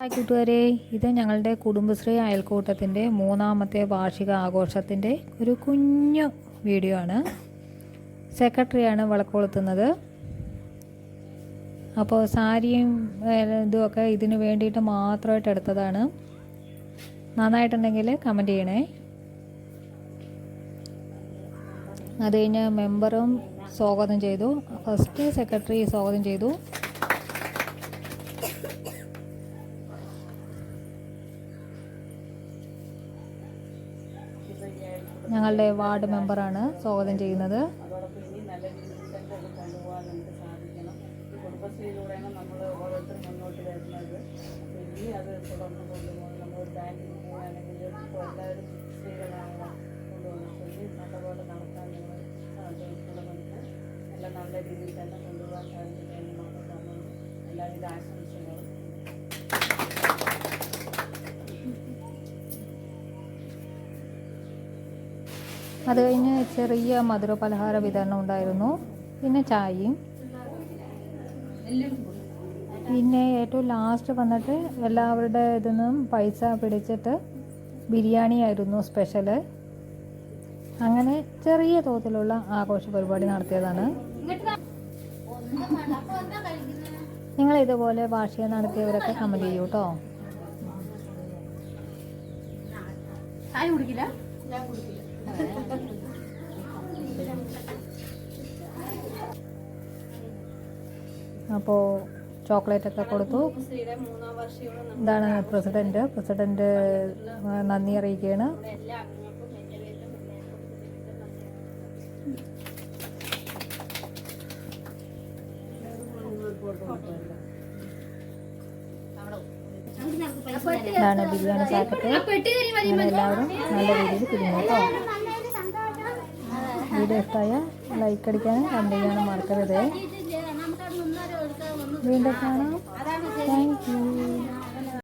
Hi കൂട്ടുകാരെ. ഇത് ഞങ്ങളുടെ കുടുംബശ്രീ അയൽക്കൂട്ടത്തിന്റെ മൂന്നാമത്തെ വാർഷിക ആഘോഷത്തിന്റെ ഒരു കുഞ്ഞു വീഡിയോ ആണ്. സെക്രട്ടറിയാണ് വിളക്കൊളുത്തുന്നത്. അപ്പോൾ സാരിയും ഇതുമൊക്കെ ഇതിന് വേണ്ടിയിട്ട് മാത്രമായിട്ട് എടുത്തതാണ്. നന്നായിട്ടുണ്ടെങ്കിൽ കമന്റ് ചെയ്യണേ. അത് കഴിഞ്ഞ് മെമ്പറും സ്വാഗതം ചെയ്തു. ഫസ്റ്റ് സെക്രട്ടറി സ്വാഗതം ചെയ്തു. ഞങ്ങളുടെ വാർഡ് മെമ്പറാണ് സ്വാഗതം ചെയ്യുന്നത്. നമ്മൾ മുന്നോട്ട് തുടർന്ന് നമ്മൾ എല്ലാവരും നല്ല രീതിയിൽ തന്നെ കൊണ്ടുപോകാൻ സാധിക്കട്ടെ എല്ലാവിധ ആശംസകളും അത് കഴിഞ്ഞ് ചെറിയ മധുര പലഹാര വിതരണം ഉണ്ടായിരുന്നു. പിന്നെ ചായയും. പിന്നെ ഏറ്റവും ലാസ്റ്റ് വന്നിട്ട് എല്ലാവരുടെ ഇതിൽ നിന്നും പൈസ പിടിച്ചിട്ട് ബിരിയാണി ആയിരുന്നു സ്പെഷ്യൽ അങ്ങനെ ചെറിയ തോതിലുള്ള ആഘോഷ പരിപാടി നടത്തിയതാണ്. നിങ്ങൾ ഇതുപോലെ വാർഷികം നടത്തിയവരൊക്കെ കമന്റ് ചെയ്യൂ കേട്ടോ ചായ കുടിക്കില്ല. അപ്പോൾ ചോക്ലേറ്റ് ഒക്കെ കൊടുത്തു. ഇതാണ് പ്രസിഡന്റ്. ആ, നന്ദി അറിയിക്കുകയാണ്. എല്ലാ ഇതാണ് ബിരിയാണി പാക്കറ്റ് എല്ലാവരും നല്ല രീതിയിൽ കേട്ടോ. വീഡിയോ ഇഷ്ടമായ ലൈക്ക് അടിക്കാനും കമന്റ് ചെയ്യാനും മറക്കരുത്. വീണ്ടും കാണാം. Thank you